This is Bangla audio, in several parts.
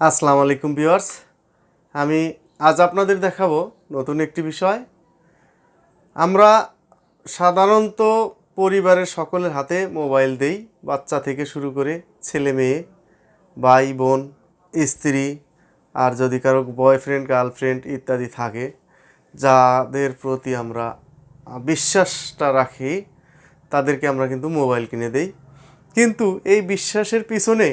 আসসালামু আলাইকুম ভিউয়ার্স। আমি আজ আপনাদের দেখাবো নতুন একটি বিষয়। আমরা সাধারণত পরিবারের সকলের হাতে মোবাইল দেই, বাচ্চা থেকে শুরু করে ছেলে মেয়ে, ভাই, বোন, স্ত্রী, আর যদি কারও বয়ফ্রেন্ড গার্লফ্রেন্ড ইত্যাদি থাকে, যাদের প্রতি আমরা বিশ্বাসটা রাখি, তাদেরকে আমরা কিন্তু মোবাইল কিনে দেই। কিন্তু এই বিশ্বাসের পিছনে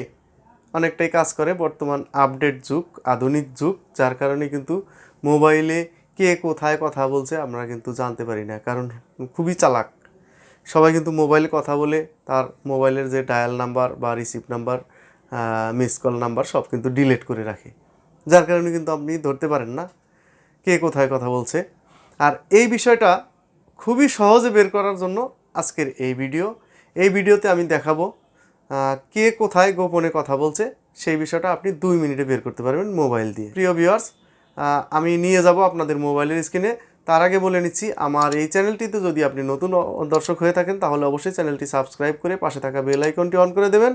অনেকটাই কাজ করে। বর্তমান আপডেট যুগ, আধুনিক যুগ, যার কারণে কিন্তু মোবাইলে কে কোথায় কথা বলছে আমরা কিন্তু জানতে পারি না। কারণ খুবই চালাক। সবাই কিন্তু মোবাইলে কথা বলে, তার মোবাইলের যে ডায়াল নাম্বার বা receive number miss call number সব কিন্তু ডিলিট করে রাখে। যার কারণে কিন্তু আপনি ধরতে পারেন না কে কোথায় কথা বলছে। আর এই বিষয়টা খুবই সহজে বের করার জন্য আজকের এই ভিডিও এই ভিডিওতে আমি দেখাবো কে কোথায় গোপনে কথা বলছে, সেই বিষয়টা আপনি দুই মিনিটে বের করতে পারবেন মোবাইল দিয়ে। প্রিয় ভিউয়ার্স আমি নিয়ে যাব আপনাদের মোবাইলের স্ক্রিনে তার আগে বলে নিচ্ছি, আমার এই চ্যানেলটিতে যদি আপনি নতুন দর্শক হয়ে থাকেন, তাহলে অবশ্যই চ্যানেলটি সাবস্ক্রাইব করে পাশে থাকা বেল আইকনটি অন করে দেবেন।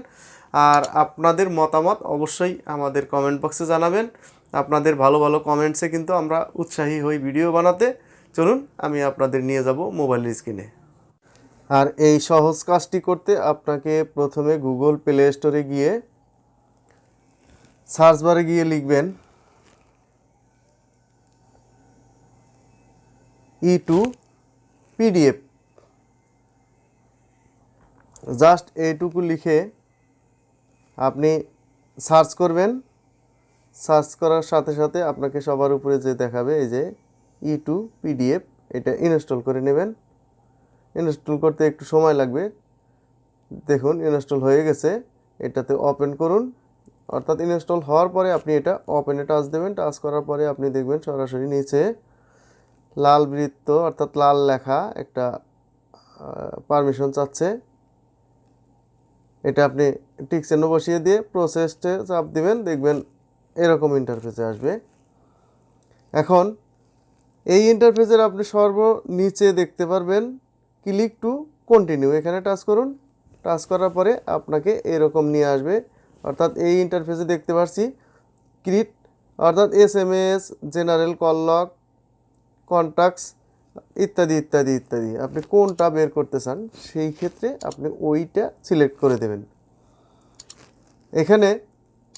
আর আপনাদের মতামত অবশ্যই আমাদের কমেন্ট বক্সে জানাবেন। আপনাদের ভালো ভালো কমেন্টসে কিন্তু আমরা উৎসাহী হই ভিডিও বানাতে। চলুন, আমি আপনাদের নিয়ে যাব মোবাইলের স্ক্রিনে আর এই সহজ কাজটি করতে আপনাকে প্রথমে গুগল প্লে স্টোরে গিয়ে সার্চ বারে গিয়ে লিখবেন ই টু পিডিএফ জাস্ট এইটুকু লিখে আপনি সার্চ করবেন। সার্চ করার সাথে সাথে আপনাকে সবার উপরে যে দেখাবে, এই যে ই টু পিডিএফ এটা ইনস্টল করে নেবেন। ইনস্টল করতে একটু সময় লাগবে। দেখুন, ইনস্টল হয়ে গেছে। এটাতে ওপেন করুন। অর্থাৎ ইনস্টল হওয়ার পরে আপনি এটা ওপেনে টাচ দেবেন। টাচ করার পরে আপনি দেখবেন সরাসরি নিচে লাল বৃত্ত, অর্থাৎ লাল লেখা একটা পারমিশন চাচ্ছে। এটা আপনি টিক চিহ্ন বসিয়ে দিয়ে প্রসেসটে চাপ দিবেন। দেখবেন এরকম ইন্টারফেসে আসবে। এখন এই ইন্টারফেসের আপনি সর্বনিচে দেখতে পারবেন। ক্লিক টু কন্টিনিউ এখানে টাচ করুন। টাচ করার পরে আপনাকে এরকম নিয়ে আসবে। অর্থাৎ এই ইন্টারফেসে দেখতে পাচ্ছি ক্রিট অর্থাৎ S M S general call lock contacts ইত্যাদি ইত্যাদি ইত্যাদি। আপনি কোনটা বের করতে চান, সেই ক্ষেত্রে আপনি ওইটা সিলেক্ট করে দেবেন। এখানে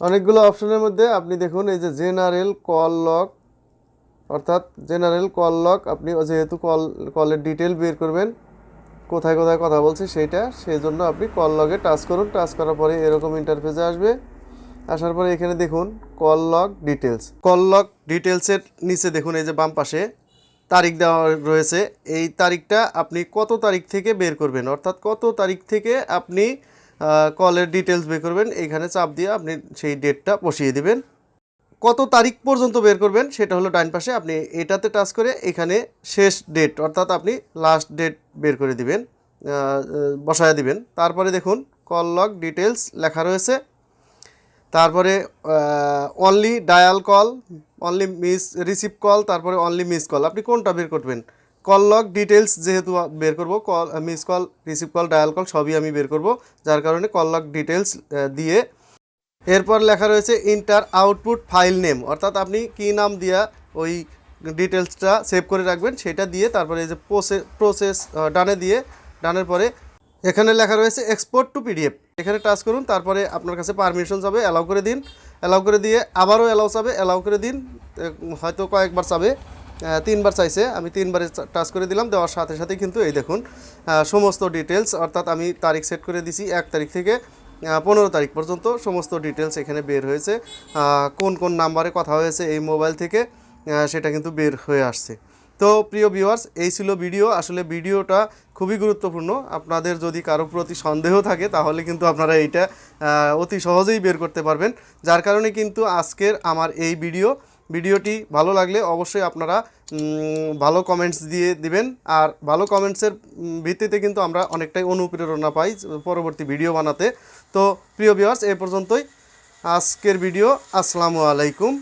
অনেকগুলো অপশনের মধ্যে আপনি দেখুন, এই যে জেনারেল কল লক অর্থাৎ জেনারেল কল লক আপনি যেহেতু কল কলের ডিটেল বের করবেন কোথায় কোথায় কথা বলছে সেইটা, সেই জন্য আপনি কল লগে টাচ করুন টাচ করার পরে এরকম ইন্টারফেসে আসবে। আসার পরে এখানে দেখুন call log details call log ডিটেলসের নিচে দেখুন, এই যে বাম পাশে তারিখ দেওয়া রয়েছে। এই তারিখটা আপনি কত তারিখ থেকে বের করবেন? অর্থাৎ কত তারিখ থেকে আপনি কলের ডিটেলস বের করবেন? এখানে চাপ দিয়ে আপনি সেই ডেটটা বসিয়ে দিবেন। কত তারিখ পর্যন্ত বের করবেন সেটা হলো ডাইন পাশে। আপনি এটাতে টাচ করে এখানে শেষ ডেট অর্থাৎ আপনি লাস্ট ডেট বের করে দিবেন বসায় দিবেন। তারপরে দেখুন কল লগ ডিটেলস লেখা রয়েছে। তারপরে only dial call only miss receive call তারপরে অনলি মিস কল আপনি কোনটা বের করবেন? কল লগ ডিটেলস যেহেতু বের করব call miss call receive call dial call সবই আমি বের করব। যার কারণে কল লগ ডিটেলস দিয়ে এরপর লেখা রয়েছে ইন্টার আউটপুট ফাইল নেম অর্থাৎ আপনি কী নাম দিয়া ওই ডিটেলসটা সেভ করে রাখবেন, সেটা দিয়ে তারপরে এই যে প্রসেস প্রসেস ডানে দিয়ে, ডানের পরে এখানে লেখা রয়েছে এক্সপোর্ট টু পিডিএফ এখানে টাচ করুন, তারপরে আপনার কাছে পারমিশন যাবে অ্যালাউ করে দিন। অ্যালাউ করে দিয়ে আবারও অ্যালাউ চাবে অ্যালাউ করে দিন। হয়তো কয়েকবার চাবে তিনবার চাইছে, আমি তিনবারে টাচ করে দিলাম, দেওয়ার সাথে সাথে কিন্তু এই দেখুন সমস্ত ডিটেলস অর্থাৎ আমি তারিখ সেট করে দিছি, এক তারিখ থেকে। পনেরো তারিখ পর্যন্ত সমস্ত ডিটেলস এখানে বের হয়েছে। কোন কোন নাম্বারে কথা হয়েছে এই মোবাইল থেকে সেটা কিন্তু বের হয়ে আসছে। তো প্রিয় ভিউয়ার্স এই ছিল ভিডিও আসলে ভিডিওটা খুবই গুরুত্বপূর্ণ। আপনাদের যদি কারও প্রতি সন্দেহ থাকে, তাহলে কিন্তু আপনারা এইটা অতি সহজেই বের করতে পারবেন। যার কারণে কিন্তু আজকের আমার এই ভিডিও ভিডিওটি ভালো লাগলে অবশ্যই আপনারা ভালো কমেন্টস দিয়ে দিবেন। আর ভালো কমেন্টসের ভিত্তিতে কিন্তু আমরা অনেকটাই অনুপ্রেরণা পাই পরবর্তী ভিডিও বানাতে। তো প্রিয় বিওয়ার্স এ পর্যন্তই। আজকের ভিডিও, আসসালামু আলাইকুম।